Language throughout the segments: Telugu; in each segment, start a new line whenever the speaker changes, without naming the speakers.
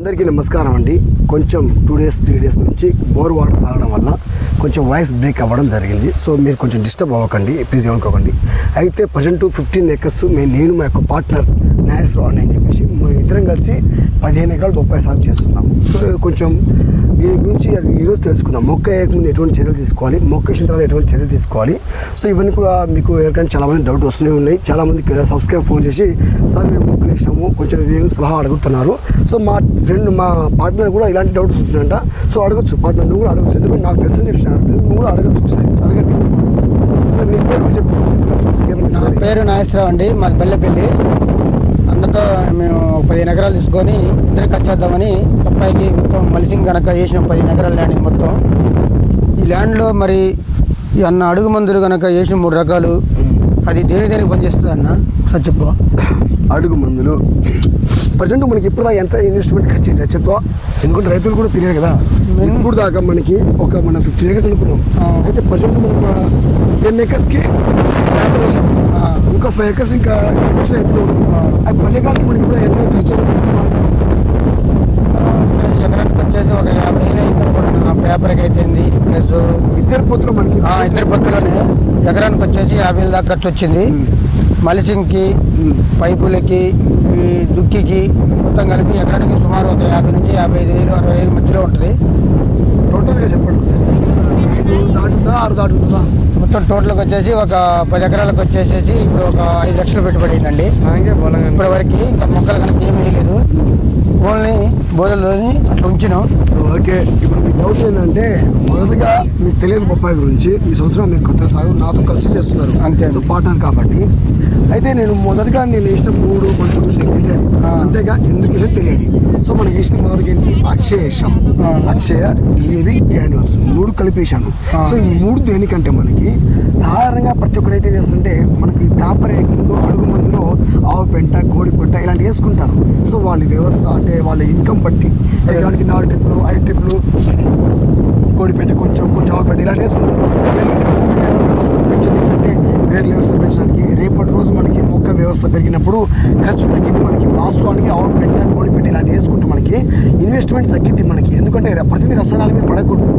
అందరికీ నమస్కారం అండి. కొంచెం టూ డేస్ త్రీ డేస్ నుంచి బోర్ వాటర్ తాగడం వల్ల కొంచెం వాయిస్ బ్రేక్ అవ్వడం జరిగింది. సో మీరు కొంచెం డిస్టర్బ్ అవ్వకండి. ప్లీజ్ ఏమనుకోకండి. అయితే ప్రజెంట్ ఫిఫ్టీన్ ఎకర్స్ మేము నేను మా యొక్క పార్ట్నర్ నాగేశ్వరరావు అని చెప్పేసి ఇద్దరం కలిసి పదిహేను ఎకరాలు బొప్పాయి సాగు చేస్తున్నాము సో కొంచెం దీని గురించి ఈరోజు తెలుసుకుందాం. మొక్క వేయకముందు ఎటువంటి చర్యలు తీసుకోవాలి మొక్క వేసిన తర్వాత ఎటువంటి చర్యలు తీసుకోవాలి. సో ఇవన్నీ కూడా మీకు ఎవరికైనా చాలామంది డౌట్ వస్తూనే ఉన్నాయి. చాలామంది సబ్స్క్రైబ్ ఫోన్ చేసి సార్ మేము మొక్కలు వేసాము కొంచెం ఇదేం సలహా అడుగుతున్నారు. సో మా ఫ్రెండ్ మా పార్ట్నర్ కూడా ఇలాంటి డౌట్స్ వస్తున్నాయంట సో అడగచ్చు పార్ట్నర్ నువ్వు కూడా అడగచ్చు. ఎందుకంటే నాకు తెలిసిన చెప్పిన నువ్వు కూడా అడగచ్చు ఒకసారి అడగండి. సార్ నీ పేరు చెప్పు
నా పేరు నాగేశ్వరరావు అండి మాది బెల్లపల్లి. అన్నతో మేము పదిహేను ఎకరాలు తీసుకొని ఇద్దరు ఖర్చు చేద్దామని పప్పాయికి మొత్తం మలిసింగ్ కనుక వేసినాం పదిహేను ఎకరాల ల్యాండ్ మొత్తం. ఈ ల్యాండ్లో మరి అన్న అడుగు మందులు కనుక వేసిన మూడు రకాలు. అది దేని దేనికి పనిచేస్తుంది అన్న? ఒకసారి చెప్పు.
అడుగు మందులు. ప్రజెంట్ మనకి ఇప్పుడు దాకా ఎంత ఇన్వెస్ట్మెంట్ ఖర్చు అయింది చెప్పు. ఎందుకంటే రైతులు కూడా తెలియదు కదా. ఇప్పుడు దాకా మనకి ఒక మన ఫిఫ్టీన్ ఎకర్స్ అనుకున్నాం. అయితే ప్రజెంట్ మనకు టెన్ ఎకర్స్కి వేసాం
ఆ.
ఇంకా ఫైవ్ ఎకర్స్ ఇంకా అవుతున్నాం
ఆ.
అది ఎకరాలకి మనకి ఇప్పుడు ఎంత ఖర్చు?
ఎకరానికి వచ్చేసి ఒక యాభై వేలు పేపర్కి అయితేంది ప్లస్
ఇద్దరు పొత్తులు మనకి
ఇద్దరు ఎకరానికి వచ్చేసి యాభై వేలు దాకా ఖర్చు వచ్చింది. మలిసింగ్కి. పైపులకి ఈ దుక్కికి మొత్తం కలిపి ఎకరానికి సుమారు ఒక యాభై నుంచి యాభై ఐదు వేలు అరవై వేలు మధ్యలో ఉంటుంది
టోటల్గా చెప్పండి ఒకసారి ఐదు దాటుతుందా ఆరు దాటుతుందా
మొత్తం టోటల్కి వచ్చేసి ఒక పది ఎకరాలకు వచ్చేసేసి ఇప్పుడు ఒక ఐదు లక్షలు పెట్టుబడి అయిందండి ఇప్పటి వరకు ఇంకా మొక్కలు కనుక ఏమీ వేయలేదు. ఓన్లీ బోధల్లోని అట్లా ఉంచినాం.
సో ఓకే ఇప్పుడు మీ డౌట్ ఏంటంటే మొదటగా మీకు తెలియదు బొప్పాయి గురించి. ఈ సంవత్సరం మీరు కొత్త సాగు నాతో కలిసి చేస్తున్నారు.
అంతే.
సో పార్ట్నర్ కాబట్టి. అయితే నేను మొదటగా నేను వేసిన మూడు నీకు తెలియదు. అంతేగా ఎందుకు తెలియదు. సో మనం వేసిన మొదటికి ఏంటి అక్షయ వేసాం. అక్షయ డిఏవి గ్రాన్యువల్స్ మూడు కలిపి వేసాను
ఆ.
సో ఈ మూడు దేనికంటే మనకి సాధారణంగా ప్రతి ఒక్కరు అయితే చేస్తుంటే మనకి పేపర్ అడుగు మందులో ఆవు పెంట కోడి పెంట ఇలాంటివి వేసుకుంటారు. సో వాళ్ళ వ్యవస్థ అంటే వాళ్ళ ఇన్కమ్ బట్టి ఎకరానికి నాలుగు ట్రిప్లు ఐదు ట్రిప్లు కోడి పెంట కొంచెం కొంచెం ఆవు పెంట ఇలాంటి వేసుకుంటారు. వ్యవస్థ పెంచడానికి వేరు వ్యవస్థ పెంచడానికి రేపటి రోజు మనకి వ్యవస్థ పెరిగినప్పుడు ఖర్చు తగ్గింది మనకి. వాస్తవానికి ఆవు పెంట కోడి పెంట ఇలాంటివి వేసుకుంటే మనకి ఇన్వెస్ట్మెంట్ తగ్గింది మనకి. ఎందుకంటే ప్రతిదీ రసాయనాల మీద పడకూడదు.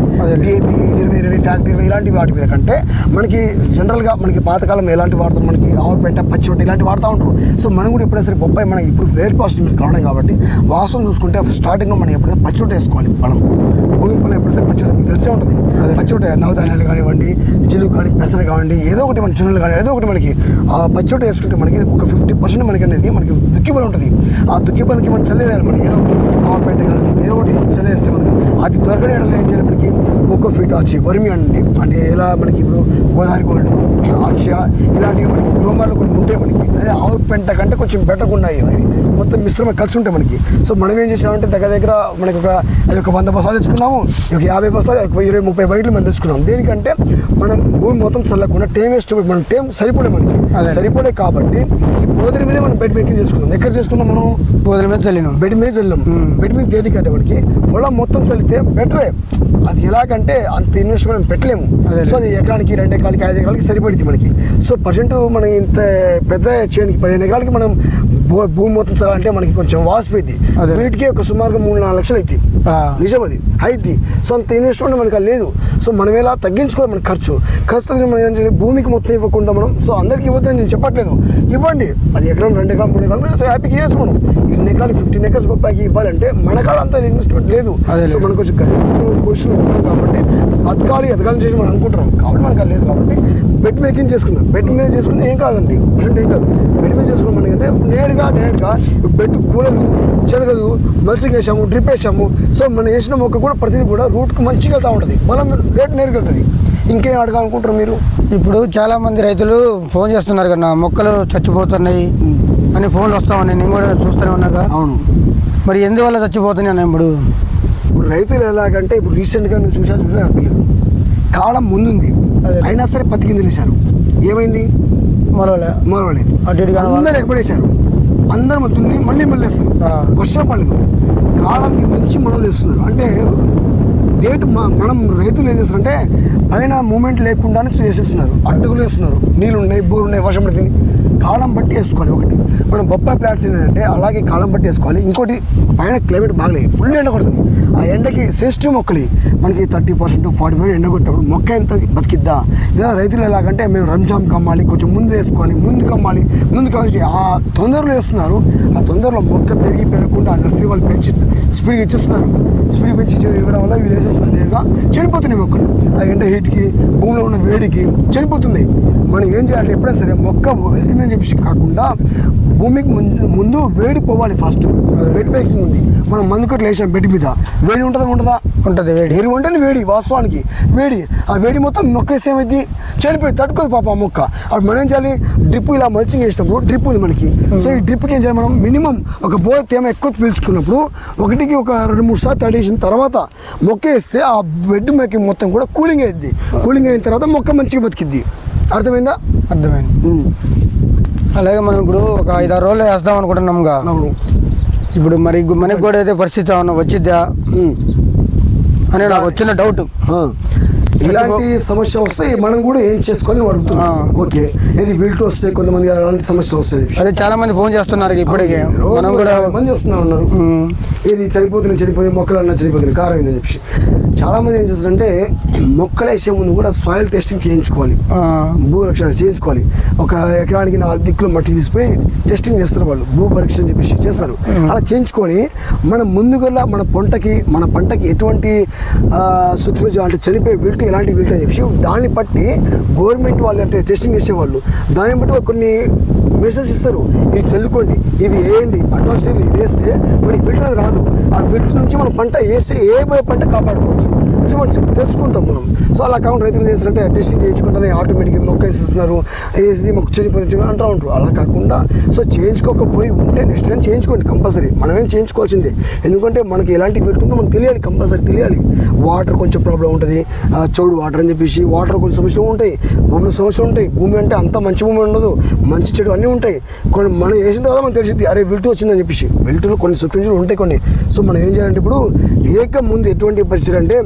డిఏపి ఇరవై ఇరవై ఫ్యాక్టరీ ఇరవై ఇలాంటి వాటి మీద కంటే మనకి జనరల్గా మనకి పాతకాలం ఎలాంటి వాడతారు మనకి? ఆవు పెంట పచ్చి రొట్టె ఇలాంటి వాడుతూ ఉంటారు. సో మనం కూడా ఎప్పుడైనా సరే బొప్పాయి మనకి ఇప్పుడు వేర్ ప్రాసెస్ మీరు కావడం కాబట్టి వాసన చూసుకుంటే స్టార్టింగ్లో మనం ఎప్పుడైనా పచ్చి రొట్టె వేసుకోవాలి పొలం భూమి పొలం ఎప్పుడు సరే పచ్చి రొట్టె మీకు తెలిసే ఉంటుంది. పచ్చి రొట్టె నవధాన్యాలు కానివ్వండి జిలుగు కానీ పెసర కానివ్వండి ఏదో ఒకటి మన చున్నలు కానీ ఏదో ఒకటి మనకి ఆ పచ్చి రొట్టె వేసుకుంటే మనకి ఒక ఫిఫ్టీ పర్సెంట్ మనకి అనేది మనకి దుక్కిబలం ఉంటుంది. ఆ దుక్కిబలకి మనం చల్లేయాలి మనకి. ఏదో ఒకటి కానీ ఏదో ఒకటి చల్లేస్తే మనకి అది దొరకని ఏం చేయాలి మనకి? కోకో ఫీట్ వచ్చి వర్మి అండి. అంటే ఎలా మనకి ఇప్పుడు గోదావరి గోల్డ్ ఆక్ష ఇలాంటివి మనకి గ్రోమాలు కొన్ని ఉంటాయి మనకి. అదే ఆవు పెంట కంటే కొంచెం బెటర్గా ఉన్నాయి అవి. మొత్తం మిశ్రమ కలిసి ఉంటాయి మనకి. సో మనం ఏం చేసామంటే దగ్గర దగ్గర మనకి ఒక అది ఒక వంద బస్తాలు తెచ్చుకున్నాము. ఒక యాభై బస్తాలు ఒక ఇరవై ముప్పై బయటలు మనం తెచ్చుకున్నాం. దేనికంటే మనం భూమి మొత్తం చల్లకుండా టైం వేస్ట్ మన టైం సరిపోలే మనకి. సరిపోలే కాబట్టి ఈ పోదిరి మీదే మనం బెడ్ మేకింగ్ చేసుకున్నాం ఎక్కడ చేసుకున్నాం మనం?
బోధల మీద చల్లినాం.
బెడ్ మీద చల్లాం. బెడ్ మీద దేనికంటే మనకి పొలం మొత్తం చల్లితే బెటరే అది ఎలాగంటే అంత ఇన్వెస్ట్మెంట్ మనం పెట్టలేము. సో అది. ఎకరానికి రెండు ఎకరాలకి ఐదు ఎకరాలకి సరిపడింది మనకి. సో ప్రజెంట్ మనం ఇంత పెద్ద చేయడానికి పదిహేను ఎకరాలకి మనం భూమి మొత్తం చల్లాలంటే మనకి కొంచెం వాసిపోయింది
అదే.
వీటికి ఒక సుమారుగా మూడు నాలుగు లక్షలు
ఆ.
నిజం అది అయితే సో అంత ఇన్వెస్ట్మెంట్ మనకి లేదు. సో మనం ఎలా తగ్గించుకోవాలి మన ఖర్చు? ఖర్చు మనం ఏం చేయాలి? భూమికి మొత్తం ఇవ్వకుండా మనం సో అందరికీ ఇవ్వద్దని నేను చెప్పట్లేదు. ఇవ్వండి. అది ఎకరం రెండు ఎకరాలు మూడు ఎకరాలు సో హ్యాపీగా చేసుకోవడం ఇన్ని ఎకరాలు ఫిఫ్టీన్ ఎకర్స్ బొప్పాయికి ఇవ్వాలంటే మన కాడ అంత ఇన్వెస్ట్మెంట్ లేదు. సో. మనకు కొంచెం గరీబ్ పొజిషన్ కాబట్టి బతకాలి ఎదగాలని చేసి మనం అనుకుంటున్నాం. కాబట్టి మనకు లేదు కాబట్టి బెడ్ మేకింగ్ చేసుకుందాం బెడ్ మీద చేసుకుని ఏం కాదండి. అంటే ఏం కాదు. బెడ్ మీద చేసుకున్నాం మనకంటే నేరుగా డైరెక్ట్గా బెడ్ కూలదు చెదగదు మల్చింగ్ వేసాము డ్రిప్ వేసాము. సో మనం వేసిన మొక్క కూడా ప్రతిదీ కూడా రూట్కి మంచిగా వెళ్తూ ఉంటుంది. బలం రేట్ నేరుగా వెళ్తుంది ఇంకేం అడగాలనుకుంటారు మీరు?
ఇప్పుడు చాలా మంది రైతులు ఫోన్ చేస్తున్నారు కదా మొక్కలు చచ్చిపోతున్నాయి అని ఫోన్లు వస్తామని నేను కూడా చూస్తూనే ఉన్నాగా
అవును.
మరి ఎందువల్ల చచ్చిపోతున్నాయి అన్న ఇప్పుడు?
ఇప్పుడు రైతులు ఎలాగంటే ఇప్పుడు రీసెంట్గా నువ్వు చూసా చూసా నాకు తెలియదు కాలం ముందుంది. అయినా సరే పత్తి గింజలు వేశారు ఏమైంది మొరవలేదు
కాదు.
అందరు ఎక్కడేశారు అందరు దున్ని మళ్ళీ మళ్ళీ వేస్తారు. వర్షం పడలేదు. కాలంకి మించి మనలు వేస్తున్నారు. అంటే డేట్ మనం రైతులు ఏం చేస్తారంటే పైన మూమెంట్ లేకుండానే చేసేస్తున్నారు. అడ్డుగులు వేస్తున్నారు. నీళ్ళు ఉన్నాయి బోర్ ఉన్నాయి వర్షం పడుతుంది. కాలం బట్టి వేసుకోవాలి ఒకటి. మనం బొప్పాయి ప్లాట్స్ ఏంటంటే అలాగే కాలం బట్టి వేసుకోవాలి. ఇంకోటి పైన క్లైమేట్ బాగలేదు. ఫుల్ ఎండ కొడుతుంది. ఆ ఎండకి సెన్సిటివ్ మొక్కలి. మనకి థర్టీ పర్సెంట్ ఫార్టీ పర్సెంట్ ఎండ కొట్టినప్పుడు మొక్క ఎంత బతికిద్దా? లేదా రైతులు ఎలాగంటే మేము రంజాన్ కమ్మాలి కొంచెం ముందు వేసుకోవాలి ముందు కమ్మాలి ముందు కావాలి ఆ తొందరలో వేస్తున్నారు. ఆ తొందరలో మొక్క పెరిగి పెరగకుండా ఆ నర్సరీ వాళ్ళు పెంచి స్పీడ్గా ఇచ్చేస్తున్నారు స్పీడ్ పెంచి ఇవ్వడం వల్ల వీళ్ళు నేరుగా చనిపోతున్నాయి మొక్కలు. ఆ ఎండ హీట్కి భూమిలో ఉన్న వేడికి చనిపోతున్నాయి మనం ఏం చేయాలి? ఎప్పుడైనా సరే మొక్క వెలిగిందని చెప్పేసి కాకుండా భూమికి ముందు ముందు వేడి పోవాలి ఫస్ట్ బెడ్ మేకింగ్ ఉంది. మనం మందు కట్లు వేసాం బెడ్ మీద. వేడి ఉంటుందా ఉంటుందా
ఉంటుంది వేడి.
ఎరువు అంటే వేడి వాస్తవానికి. వేడి ఆ వేడి మొత్తం మొక్క వేస్తే ఏమైంది చనిపోయి తట్టుకోదు పాప ఆ మొక్క. అప్పుడు మనం ఏం చేయాలి? డ్రిప్ ఇలా మల్చింగ్ వేసినప్పుడు డ్రిప్ ఉంది మనకి. సో ఈ డ్రిప్కి ఏం చేయాలి మనం? మినిమం ఒక బోయ తేమ ఎక్కువ పీల్చుకున్నప్పుడు ఒకటికి ఒక రెండు మూడు సార్లు తడి వేసిన తర్వాత మొక్క వేస్తే ఆ బెడ్ మేకింగ్ మొత్తం కూడా కూలింగ్ అయింది కూలింగ్ అయిన తర్వాత మొక్క మంచిగా బతికిద్ది. అర్థమైందా?
అర్థమైంది. అలాగే మనం ఇప్పుడు ఒక ఐదారు రోజులు వేస్తాం అనుకుంటున్నాంగా
అవును.
ఇప్పుడు మరి మనకి కూడా అయితే పరిస్థితి ఏమన్నా వచ్చిద్దా. అని నాకు వచ్చిన డౌట్.
ఇలాంటి సమస్య వస్తే మనం కూడా ఏం చేసుకోవాలని అడుగుతున్నావు.
ఆ.
ఓకే. ఇది విల్ట్ వస్తే కొంతమంది అలాంటి సమస్యలు వస్తాయి.
అదే చాలా మంది ఫోన్ చేస్తున్నారు ఇప్పటికే. మనం కూడా
మంది వస్తున్నా ఉన్నారు ఇది చనిపోతుంది చనిపోతుంది మొక్కలు అన్నా చనిపోతుంది కారం అయిందని చెప్పి చాలా మంది ఏం చేస్తారంటే మొక్కలు వేసే ముందు కూడా సాయిల్ టెస్టింగ్ చేయించుకోవాలి. భూరక్షణ చేయించుకోవాలి. ఒక ఎకరానికి నాలుగు దిక్కులు మట్టి తీసిపోయి టెస్టింగ్ చేస్తారు వాళ్ళు. భూ పరీక్ష అని చెప్పేసి చేస్తారు. అలా చేయించుకొని మనం ముందుగా మన పంటకి మన పంటకి ఎటువంటి సూక్ష్మజీవి అంటే చనిపోయే విల్ట్ ఎలాంటి విల్ట్ అని చెప్పి. దాన్ని బట్టి గవర్నమెంట్ వాళ్ళు అంటే టెస్టింగ్ చేసేవాళ్ళు దాన్ని బట్టి కొన్ని మెసేజ్ ఇస్తారు. ఇవి చల్లుకోండి ఇవి వేయండి అట్మాస్ఫియర్ ఇది వేస్తే మనకి ఫిల్టర్ అనేది రాదు. ఆ ఫిల్టర్ నుంచి మనం పంట వేస్తే ఏ పంట కాపాడుకోవచ్చు? అది మనం తెలుసుకుంటాం మనం. సో అలా కాకుండా రైతులు చేస్తారంటే టెస్టింగ్ చేయించుకుంటానే ఆటోమేటిక్గా మొక్క వేసేస్తున్నారు. వేసి మొక్క చనిపోతుంది అంటూ ఉంటారు. అలా కాకుండా సో చేయించుకోకపోయి ఉంటే నెక్స్ట్ టైం చేయించుకోండి కంపల్సరీ మనమేం చేయించుకోవాల్సిందే. ఎందుకంటే మనకి ఎలాంటి ఫిల్టర్ ఉందో మనకు తెలియాలి కంపల్సరీ తెలియాలి. వాటర్ కొంచెం ప్రాబ్లం ఉంటుంది. ఆ, చౌడు వాటర్ అని చెప్పేసి వాటర్ కొన్ని సమస్యలు ఉంటాయి భూమిలో సమస్యలు ఉంటాయి. భూమి అంటే అంత మంచి భూమి ఉండదు మంచి చెడు అన్నీ ఉంటాయి. కొన్ని మనం వేసిన తర్వాత మనకు తెలిసింది అరే విల్టు వచ్చిందని చెప్పేసి. విల్టులో కొన్ని సూక్ష్మజీవులు ఉంటాయి కొన్ని. సో మనం ఏం చేయాలంటే ఇప్పుడు ఏక ముందు ఎటువంటి పరిస్థితి అంటే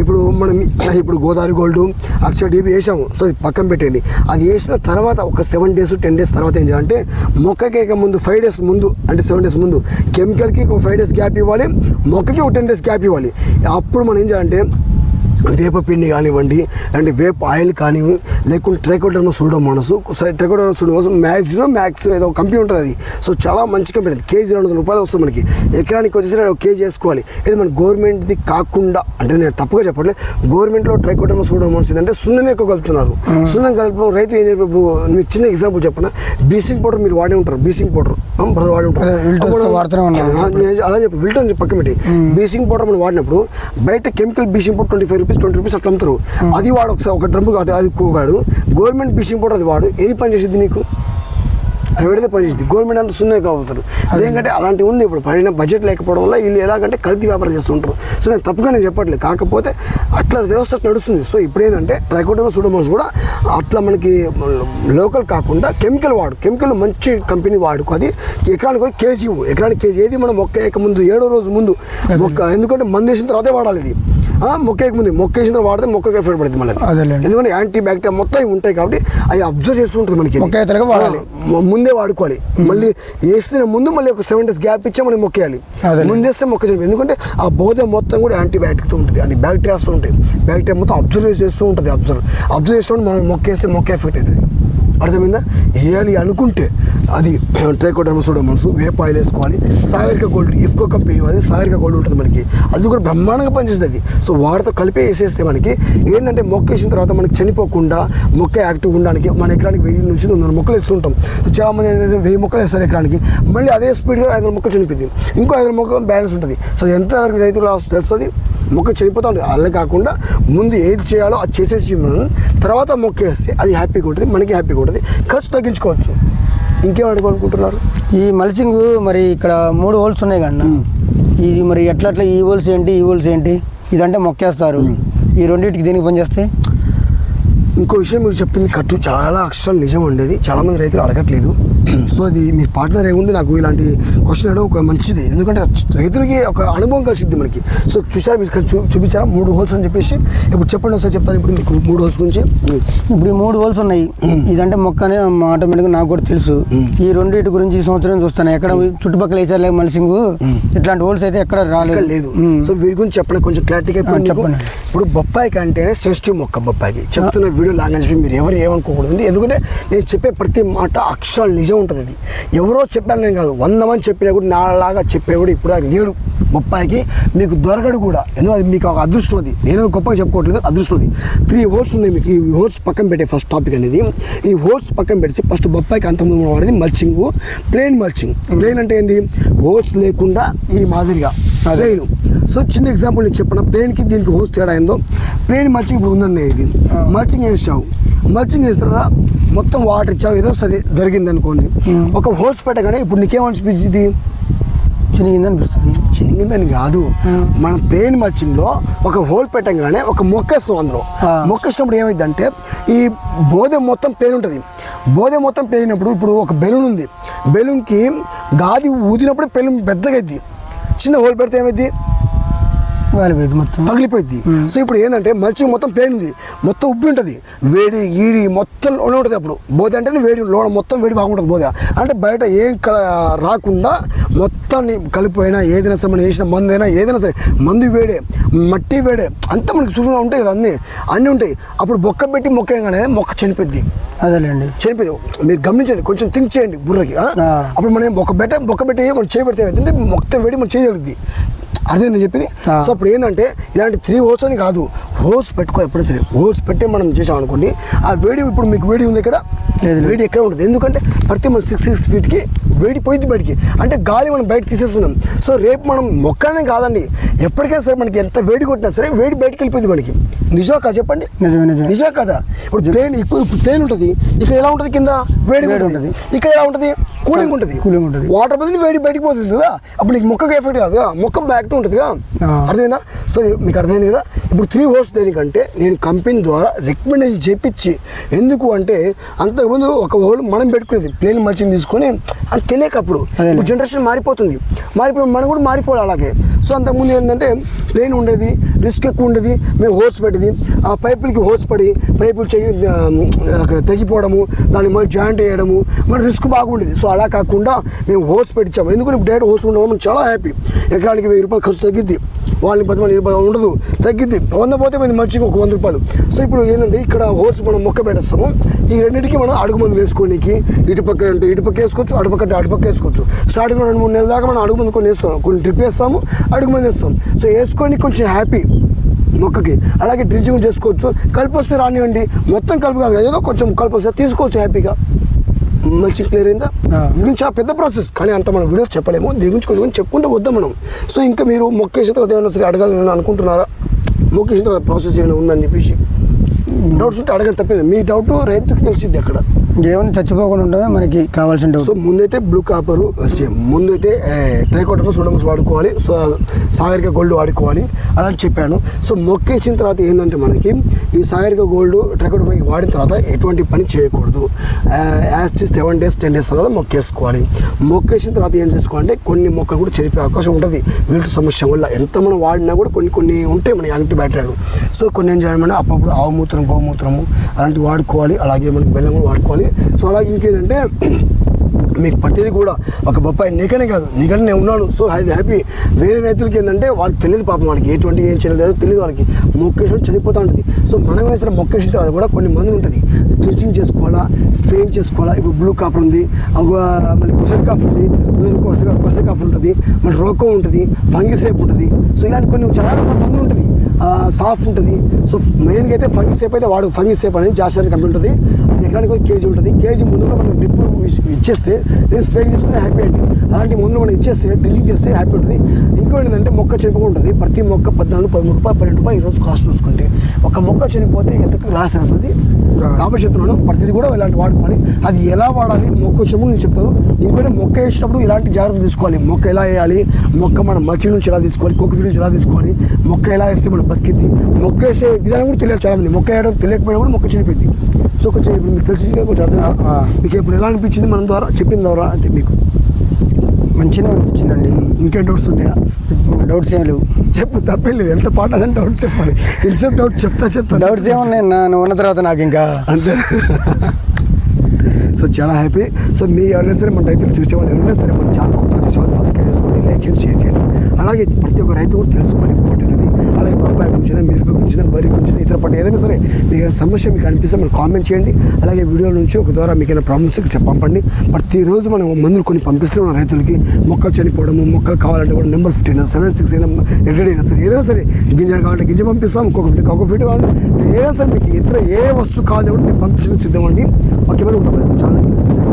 ఇప్పుడు మనం ఇప్పుడు గోదావరి గోల్డ్ అక్షర డీపీ వేసాము. సో అది పక్కన పెట్టండి అది వేసిన తర్వాత ఒక సెవెన్ డేస్ టెన్ డేస్ తర్వాత ఏం చేయాలంటే మొక్కకి ఇక ముందు ఫైవ్ డేస్ ముందు అంటే సెవెన్ డేస్ ముందు కెమికల్కి ఒక ఫైవ్ డేస్ గ్యాప్ ఇవ్వాలి మొక్కకి ఒక టెన్ డేస్ గ్యాప్ ఇవ్వాలి. అప్పుడు మనం ఏం చేయాలంటే వేప పిండి కానివ్వండి అంటే వేప ఆయిల్ కానివ్వండి లేకుంటే trichoderma pseudomonas trichoderma pseudomonas maximum max ఏదో కంపెనీ ఉంటుంది అది. సో చాలా మంచి కంపెనీ అది. కేజీ రెండు వందల రూపాయలు వస్తుంది మనకి. ఎకరానికి వచ్చేసరికి ఒక కేజీ వేసుకోవాలి. ఇది మన గవర్నమెంట్ది కాకుండా అంటే నేను తప్పుగా చెప్పట్లేదు గవర్నమెంట్లో ట్రైకోడర్మ సూడోమోనస్ ఏంటంటే సున్నం ఎక్కువ కలుపుతున్నారు. సున్నం కలపడం రైతు ఏం చెప్పి మీకు చిన్న ఎగ్జాంపుల్ చెప్పిన? బీసింగ్ పౌడర్ మీరు వాడే ఉంటారు బీసింగ్ పౌడర్. బ్రదర్ వాడి ఉంటారు అలా చెప్పి విల్టన్ పక్కన పెట్టి. బీసింగ్ పౌడర్ మనం వాడినప్పుడు బయట chemical బీసింగ్ powder twenty five rupees twenty rupees అట్లా అమ్ముతారు. అది వాడు ఒకసారి ఒక డ్రమ్ కాదు అది కోగాడు. గవర్నమెంట్ బీసింగ్ పౌడర్ అది వాడు. ఏది పని చేసింది నీకు? ప్రైవేట్దే పని చేసింది గవర్నమెంట్ అంటే సున్నే కావుతారు అదేంటంటే అలాంటివి ఉంది ఇప్పుడు. పడిన బడ్జెట్ లేకపోవడం వల్ల వీళ్ళు ఎలాగంటే కల్తీ వ్యాపారం చేస్తుంటారు. సో నేను తప్పుగా నేను చెప్పట్లేదు. కాకపోతే అట్లా వ్యవస్థ నడుస్తుంది. సో ఇప్పుడు ఏంటంటే ట్రైకోటోమా సూడోమోస్ కూడా అట్లా మనకి లోకల్ కాకుండా కెమికల్ వాడు. కెమికల్ మంచి కంపెనీ వాడుకో. అది ఎకరానికి ఒక కేజీ. ఎకరానికి కేజీ ఏది? మనం మొక్క ముందు ఏడో రోజు ముందు మొక్క. ఎందుకంటే మందు వేసిన తర్వాతే వాడాలి ఇది. ఆ, మొక్క వేయక ముందు మొక్క వేసిన తర్వాత వాడితే మొక్కకి ఎఫెక్ట్ పడుతుంది మళ్ళీ. ఎందుకంటే యాంటీ బ్యాక్టీరియా మొత్తం ఉంటాయి కాబట్టి అవి అబ్జర్వ్ చేస్తూ ఉంటుంది మనకి ముందే వాడుకోవాలి. మళ్ళీ వేస్తున్న ముందు మళ్ళీ ఒక సెవెన్ డేస్ గ్యాప్ ఇచ్చే మనం మొక్కేయాలి. ముందేస్తే మొక్క చనిపోయి ఎందుకంటే ఆ బోధ మొత్తం కూడా యాంటీబయాటిక్తో ఉంటుంది. అంటే బ్యాక్టీరియాస్తో ఉంటాయి. బ్యాక్టీరియా మొత్తం అబ్జర్వ్ చేస్తూ ఉంటుంది అబ్జర్వ్ అబ్జర్వ్ చేసినప్పుడు మనం మొక్కేస్తే మొక్క ఎఫెక్ట్ అవుతుంది. అర్థమైందా? వేయాలి అనుకుంటే అది ట్రైకోడర్మ సూడోమన్స్ వేప ఆయిల్ వేసుకోవాలి సాగరిక గోల్డ్ ఇఫ్కో కంపెనీ అది సాగరిక గోల్డ్ ఉంటుంది మనకి. అది కూడా బ్రహ్మాండంగా పనిచేస్తుంది. అది సో వాటితో కలిపే వేసేస్తే మనకి ఏంటంటే మొక్క వేసిన తర్వాత మనకి చనిపోకుండా మొక్క యాక్టివ్ ఉండడానికి మన ఎకరానికి వెయ్యి నుంచి తొమ్మిది వందల మొక్కలు వేస్తుంటాం. సో చాలా మంది వెయ్యి మొక్కలు వేస్తారు ఎకరానికి. మళ్ళీ అదే స్పీడ్గా ఐదు వందల మొక్కలు చనిపోయింది. ఇంకో ఐదు వందల మొక్కలు బ్యాలెన్స్ ఉంటుంది. సో ఎంతవరకు రైతులు తెలుస్తుంది? మొక్క చనిపోతూ ఉంటుంది అలా కాకుండా ముందు ఏది చేయాలో అది చేసేసి తర్వాత మొక్క వేస్తే అది హ్యాపీగా ఉంటుంది మనకి హ్యాపీగా ఉంటుంది. ఖర్చు తగ్గించుకోవచ్చు. ఇంకేం అడుగునుకుంటున్నారు
ఈ మల్చింగ్ మరి ఇక్కడ మూడు హోల్స్ ఉన్నాయి కన్నా. ఇది మరి ఎట్లా అట్లా ఈ హోల్స్ ఏంటి ఈ హోల్స్ ఏంటి? ఇదంటే మొక్కేస్తారు. ఈ రెండింటికి దేనికి పని చేస్తే
ఇంకో విషయం మీరు చెప్పింది కట్టు చాలా అక్షరాలు నిజం ఉండేది. చాలా మంది రైతులు అడగట్లేదు. సో ఇది మీ పార్ట్నర్ ఏముంది? నాకు ఇలాంటి క్వశ్చన్ అడగడం ఒక మంచిది. ఎందుకంటే రైతులకి ఒక అనుభవం కలిసిద్ది మనకి. సో చూసారా మీరు ఇక్కడ చూ- చూపించారా? మూడు హోల్స్ అని చెప్పేసి. ఇప్పుడు చెప్పండి ఒకసారి చెప్తాను. ఇప్పుడు మీకు మూడు హోల్స్ గురించి.
ఇప్పుడు ఈ మూడు హోల్స్ ఉన్నాయి. ఇదంటే మొక్క అనే ఆటోమేటిక్గా నాకు కూడా తెలుసు. ఈ రెండింటి గురించి ఈ సంవత్సరం చూస్తాను. ఎక్కడ చుట్టుపక్కల వేసారులే మలిసింగ్ ఇట్లాంటి హోల్స్ అయితే ఎక్కడ రాలేదు.
లేదు. సో వీడి గురించి చెప్పండి. కొంచెం క్లారిటీగా
చెప్పండి.
ఇప్పుడు బొప్పాయికి అంటేనే సెన్సిటివ్ మొక్క బొప్పాయికి చెప్తున్న వీడియో లాగా చెప్పి మీరు ఎవరు ఏమనుకోకూడదు. ఎందుకంటే నేను చెప్పే ప్రతి మాట అక్షరాలు నిజం ఉంటుంది. అది. ఎవరో చెప్పాను నేను కాదు. వంద మంది చెప్పినా కూడా నాలాగా చెప్పే కూడా ఇప్పుడు దాకా లేడు. బొప్పాయికి మీకు దొరకడు కూడా. ఎందుకంటే అది మీకు ఒక అదృష్టం అది. నేను గొప్పగా చెప్పుకోవట్లేదు. అదృష్టం అది. త్రీ హోల్స్ ఉన్నాయి మీకు. ఈ హోల్స్ పక్కన పెట్టే ఫస్ట్ టాపిక్ అనేది. ఈ హోల్స్ పక్కన పెట్టి ఫస్ట్ బొప్పాయికి అంతకుముందు వాడేది మల్చింగ్ ప్లేన్ మల్చింగ్ ప్లేన్ అంటే ఏంది? హోల్స్ లేకుండా ఈ మాదిరిగా. ప్లేన్ సో చిన్న ఎగ్జాంపుల్ నీకు చెప్పిన? ప్లేన్కి దీనికి హోల్స్ తేడా ఏందో? ప్లేన్ మల్చింగ్ ఇప్పుడు ఉందండి ఇది. మల్చింగ్ వేసావు మల్చింగ్ వేసిన తర్వాత మొత్తం వాటర్ ఇచ్చావు ఏదో సరే జరిగింది అనుకోండి ఒక హోల్స్ పెట్టగానే ఇప్పుడు నీకేమనిపించింది
చినిగింది అనిపిస్తుంది
చినిగిందని కాదు. మన ప్లేన్ మల్చింగ్లో ఒక హోల్ పెట్టగానే ఒక మొక్క వేస్తాం అందులో.
ఆ.
మొక్క వేసినప్పుడు ఏమైందంటే ఈ బోధె మొత్తం ప్లేన్ ఉంటుంది. బోధె మొత్తం పేలినప్పుడు ఇప్పుడు ఒక బెలూన్ ఉంది. బెలూన్కి గాది ఊదినప్పుడు బెలూన్ పెద్దగా అయింది చిన్న హోల్ పెడితే ఏమైంది
మొత్తం.
పగిలిపోయింది సో ఇప్పుడు ఏంటంటే మల్చింగ్ మొత్తం ఉంది మొత్తం ఉబ్బి ఉంటుంది. వేడి ఈడి మొత్తం లోనే ఉంటుంది అప్పుడు. బోధ అంటే వేడి లోన మొత్తం వేడి బాగుంటుంది బోధ. అంటే బయట ఏం రాకుండా మొత్తాన్ని కలిపోయినా ఏదైనా సరే మనం వేసిన మందు అయినా ఏదైనా సరే మందు వేడే మట్టి వేడే అంతా మనకి సూచనలు ఉంటాయి కదా అన్నీ. అన్నీ ఉంటాయి. అప్పుడు బొక్క పెట్టి మొక్క వేయగానే మొక్క చనిపోద్ది
అదేలేండి.
చనిపోయింది. మీరు గమనించండి కొంచెం థింక్ చేయండి బుర్రకి. అప్పుడు మనం ఒక బెట్ట బొక్క పెట్టి మనం చేయబెడితే మొత్తం వేడి మనం చేయగలుగుద్ది అదే నేను చెప్పింది. సో అప్పుడు ఏంటంటే ఇలాంటి త్రీ హోల్స్ అని కాదు హోల్స్ పెట్టుకో ఎప్పుడైనా సరే హోల్స్ పెట్టే మనం చేసాం అనుకోండి ఆ వేడి ఇప్పుడు మీకు వేడి ఉంది ఇక్కడ. వేడి ఎక్కడ ఉంటుంది? ఎందుకంటే ప్రతి మన సిక్స్ సిక్స్ ఫీట్కి వేడి పోయింది బయటికి. అంటే గాలి మనం బయట తీసేస్తున్నాం. సో రేపు మనం మొక్కనే కాదండి. ఎప్పటికైనా సరే మనకి ఎంత వేడి కొట్టినా సరే వేడి బయటకు వెళ్ళిపోయింది మనకి. నిజమా కాదు చెప్పండి?
నిజమే
కదా? ఇప్పుడు ప్లేన్ ఇప్పుడు ప్లేన్ ఉంటుంది. ఇక్కడ ఎలా ఉంటుంది కింద? వేడి ఉంటుంది. ఇక్కడ ఎలా ఉంటుంది? కూలింగ్ ఉంటుంది.
కూలింగ్ ఉంటుంది.
వాటర్ బదులు వేడి బయటికి పోతుంది కదా. అప్పుడు నీకు మొక్కకి ఎఫెక్ట్ కాదు కదా. మొక్క బ్యాక్ ఉంటుంది కదా. అర్థమైందా? సో మీకు అర్థమైంది కదా? ఇప్పుడు త్రీ హోర్స్ దేనికంటే నేను కంపెనీ ద్వారా రికమెండేషన్ చేపించి ఎందుకు అంటే అంతకుముందు ఒక హోల్ మనం పెట్టుకునేది ప్లేన్ మల్చింగ్ తీసుకొని అది తెలియక అప్పుడు.
అదేలే.
ఇప్పుడు జనరేషన్ మారిపోతుంది. మారిపోయి మనం కూడా మారిపోవాలి అలాగే. సో అంతకుముందు ఏంటంటే ప్లేన్ ఉండేది రిస్క్ ఎక్కువ ఉండేది మేము హోస్ పెట్టేది. ఆ పైపులకి హోస్ పడి పైపులు చెయ్యి అక్కడ తెగిపోవడము దాన్ని మళ్ళీ జాయింట్ వేయడము మన రిస్క్ బాగుండేది. సో అలా కాకుండా మేము హోల్స్ పెట్టించాము. ఎందుకంటే డైరెక్ట్ హోస్ ఉండడం మనం చాలా హ్యాపీ. ఎకరానికి వెయ్యి రూపాయలు ఖర్చు తగ్గిద్ది. వాళ్ళని పది మంది రూపాయలు ఉండదు. తగ్గిద్ది. వంద పోతే మంది మంచిగా ఒక వంద రూపాయలు. సో ఇప్పుడు ఏంటంటే ఇక్కడ హోల్స్ మనం మొక్క పెట్టేస్తాము. ఈ రెండింటికి మనం అడుగు మందు వేసుకోనికి ఇటు పక్క అంటే ఇటు పక్క వేసుకోవచ్చు అటు పక్క అంటే పక్క వేసుకోవచ్చు. స్టార్టింగ్ రెండు మూడు నెలల దాకా మనం అడుగు మందు కొన్ని వేస్తాం కొన్ని ట్రిప్ వేస్తాము అడుగు మంది వేస్తాం సో వేసుకొని కొంచెం హ్యాపీ మొక్కకి. అలాగే డ్రించింగ్ చేసుకోవచ్చు. కలిపి వస్తే రానివ్వండి. మొత్తం కలిపి కాదు ఏదో కొంచెం కలిపి వస్తే తీసుకోవచ్చు హ్యాపీగా. మంచి క్లియర్ అయిందా?
ఆ.
గురించి చాలా పెద్ద ప్రాసెస్ కానీ అంత మనం వీడియో చెప్పలేము. దీని గురించి కొంచెం చెప్పుకుంటూ వద్దాం మనం సో ఇంకా మీరు మొక్కేసిన తర్వాత ఏమైనా సరే అడగాలని అనుకుంటున్నారా? మొక్కేసిన తర్వాత ప్రాసెస్ ఏమైనా ఉందని చెప్పేసి? డౌట్స్ ఉంటే అడగని తప్పలేదు మీ డౌట్ రైతుకి తెలిసింది అక్కడ.
దేవుని చచ్చిపోకుండా ఉండడమే మనకి కావాల్సిన
సో ముందైతే బ్లూ కాపరు సేమ్ ముందైతే ట్రైకోటర్స్ సుడమస్ వాడుకోవాలి సో సాగరిక గోల్డ్ వాడుకోవాలి అలా చెప్పాను. సో మొక్కేసిన తర్వాత ఏంటంటే మనకి ఈ సాగరిక గోల్డ్ ట్రైకోటర్ మనకి వాడిన తర్వాత ఎటువంటి పని చేయకూడదు. As seven days ten days తర్వాత మొక్కేసుకోవాలి. మొక్కేసిన తర్వాత ఏం చేసుకోవాలంటే కొన్ని మొక్కలు కూడా చెడిపోయే అవకాశం ఉంటుంది. వీటి సమస్య వల్ల ఎంత మనం వాడినా కూడా కొన్ని కొన్ని ఉంటాయి మన యాంటీ బ్యాటరీలు సో కొన్ని ఏం చేయాలంటే అప్పుడప్పుడు ఆవుమూత్రం గోమూత్రము అలాంటివి వాడుకోవాలి. అలాగే మనకి బెల్లం కూడా వాడుకోవాలి. సో అలాగే ఇంకేంటంటే మీకు ప్రతిదీ కూడా ఒక బొప్పాయి నీకనే కాదు నీకనే నేను ఉన్నాను. సో అది హ్యాపీ వేరే రైతులకి ఏంటంటే వాళ్ళకి తెలియదు పాపం వాళ్ళకి ఎటువంటి ఏం చేయలేదు తెలియదు వాళ్ళకి. మొక్కేషన్ చనిపోతూ ఉంటుంది. సో మనం వేసిన మొక్కేసిన తర్వాత కూడా కొన్ని మంది ఉంటుంది. డ్రించింగ్ చేసుకోవాలా స్ప్రేయింగ్ చేసుకోవాలా. ఇప్పుడు బ్లూ కాఫర్ ఉంది ఒక మళ్ళీ కొసరి కాఫ్ ఉంది కొసరి కొసరి కాఫ్ ఉంటుంది మళ్ళీ రోకో ఉంటుంది ఫంగిసేప్ ఉంటుంది. సో ఇలాంటి కొన్ని చాలా మంది ఉంటుంది. సాఫ్ ఉంటుంది. సో మెయిన్గా అయితే ఫంగి సేప్ అయితే వాడు ఫంగి సేప్ అనేది జాస్తి కంపెనీ ఉంటుంది. అది ఎకరానికి ఒక కేజీ ఉంటుంది. కేజీ ముందులో మనం డ్రిప్ ఇచ్చేస్తే నేను స్ప్రే చేసుకుని హ్యాపీ అండి అలాంటి మందులు మనం ఇచ్చేస్తే డ్రింకింగ్ చేస్తే హ్యాపీ ఉంటుంది. ఇంకోటి ఏంటంటే మొక్క చనిపోయి ఉంటుంది. ప్రతి మొక్క పద్నాలుగు పదమూడు రూపాయలు పన్నెండు రూపాయలు ఈరోజు కాస్ట్ చూసుకుంటే. ఒక మొక్క చనిపోతే ఎంత లాస్ వేస్తుంది? కాబట్టి చెప్తున్నాను ప్రతిదీ కూడా ఇలాంటి వాడుకోవాలి అది ఎలా వాడాలి? మొక్క వచ్చినప్పుడు నేను చెప్తాను. ఇంకోటి మొక్క వేసినప్పుడు ఇలాంటి జాగ్రత్తలు తీసుకోవాలి. మొక్క ఎలా వేయాలి? మొక్క మన మల్చి నుంచి ఎలా తీసుకోవాలి? కోకఫీ నుంచి ఎలా తీసుకోవాలి? మొక్క ఎలా వేస్తే మనం బతికిద్ది మొక్క వేసే విధానం కూడా తెలియదు చాలా మంది మొక్క వేయడం తెలియకపోయినా కూడా మొక్క చనిపోయింది సో కొంచెం ఇప్పుడు మీకు తెలిసింది కదా, కొంచెం అర్థం. మీకు ఇప్పుడు ఎలా అనిపించింది మన ద్వారా? చెప్పిన ద్వారా అంతే మీకు.
మంచిగా అనిపించిందండి.
ఇంకేం డౌట్స్ ఉన్నాయా?
డౌట్స్ ఏం లేవు.
చెప్పు తప్పేం లేదు. ఎంత పాట అని డౌట్స్ చెప్పాలి. ఇన్సెప్ట్ డౌట్ చెప్తా చెప్తా.
డౌట్స్ ఏమున్నాయి నా ఉన్న తర్వాత నాకు ఇంకా.
అంతే. సో చాలా హ్యాపీ. సో మీ ఎవరైనా సరే మన రైతులు చూసేవాళ్ళు ఎవరైనా సరే మన ఛానల్ కొత్తగా చూసేవాళ్ళు సబ్స్క్రైబ్ చేసుకోండి లైక్ చేయండి షేర్ చేయండి. అలాగే ప్రతి ఒక్క రైతు కూడా తెలుసుకోవాలి ఇంపార్టెంట్ అది. అలాగే బొప్పాయి గురించి మిరప గురించి వరి గురించిన ఇతర పంట ఏదైనా సరే మీకు ఏదైనా సమస్య మీకు అనిపిస్తే మీరు కామెంట్ చేయండి. అలాగే వీడియో నుంచి ఒక ద్వారా మీకు ఏమైనా ప్రాబ్లమ్స్ చెప్పి పంపండి. ప్రతిరోజు మనం మందులు కొన్ని పంపిస్తున్నాం రైతులకి. మొక్కలు చనిపోవడము మొక్కలు కావాలంటే కూడా నెంబర్ ఫిఫ్టీన్ సెవెన్ సిక్స్ అయినా రెడీ అయినా సరే ఏదైనా సరే గింజ కావాలంటే గింజ పంపిస్తాం ఇంకొక ఫిట్ ఒక ఫిట్ కావాలంటే ఏదైనా సరే మీకు ఇతర ఏ వస్తువు కావాలంటే కూడా మేము పంపించడం సిద్ధమండి ఓకే మరి ఉంటాం చాలా